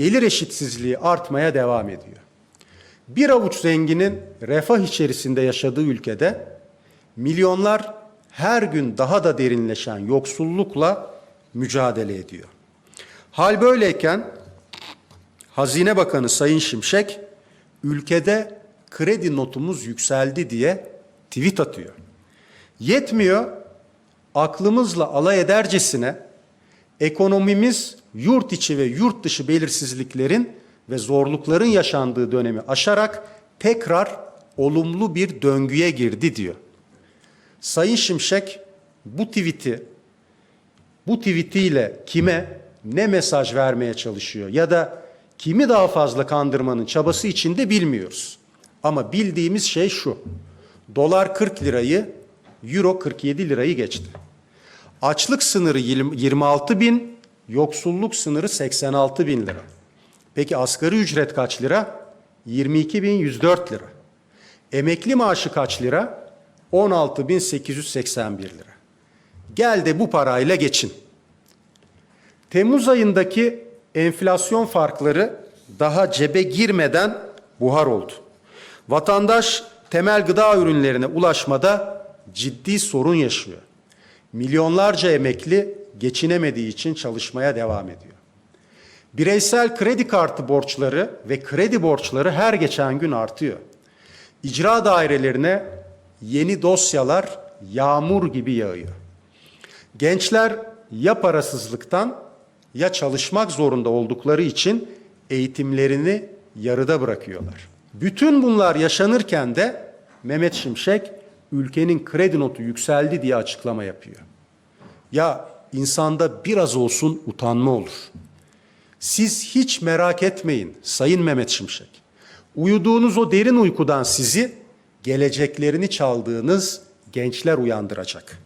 gelir eşitsizliği artmaya devam ediyor. Bir avuç zenginin refah içerisinde yaşadığı ülkede milyonlar her gün daha da derinleşen yoksullukla mücadele ediyor. Hal böyleyken Hazine Bakanı Sayın Şimşek ülkede kredi notumuz yükseldi diye tweet atıyor. Yetmiyor, aklımızla alay edercesine ekonomimiz yurt içi ve yurt dışı belirsizliklerin ve zorlukların yaşandığı dönemi aşarak tekrar olumlu bir döngüye girdi diyor. Sayın Şimşek bu tweet'i bu tweetiyle kime ne mesaj vermeye çalışıyor ya da kimi daha fazla kandırmanın çabası içinde bilmiyoruz. Ama bildiğimiz şey şu. Dolar 40 lirayı, euro 47 lirayı geçti. Açlık sınırı 26 bin, yoksulluk sınırı 86 bin lira. Peki asgari ücret kaç lira? 22 bin 104 lira. Emekli maaşı kaç lira? 16 bin 881 lira. Gel de bu parayla geçin. Temmuz ayındaki enflasyon farkları daha cebe girmeden buhar oldu. Vatandaş temel gıda ürünlerine ulaşmada ciddi sorun yaşıyor. Milyonlarca emekli geçinemediği için çalışmaya devam ediyor. Bireysel kredi kartı borçları ve kredi borçları her geçen gün artıyor. İcra dairelerine yeni dosyalar yağmur gibi yağıyor. Gençler ya parasızlıktan ya çalışmak zorunda oldukları için eğitimlerini yarıda bırakıyorlar. Bütün bunlar yaşanırken de Mehmet Şimşek ülkenin kredi notu yükseldi diye açıklama yapıyor. Ya insanda biraz olsun utanma olur. Siz hiç merak etmeyin Sayın Mehmet Şimşek. Uyuduğunuz o derin uykudan sizi geleceklerini çaldığınız gençler uyandıracak.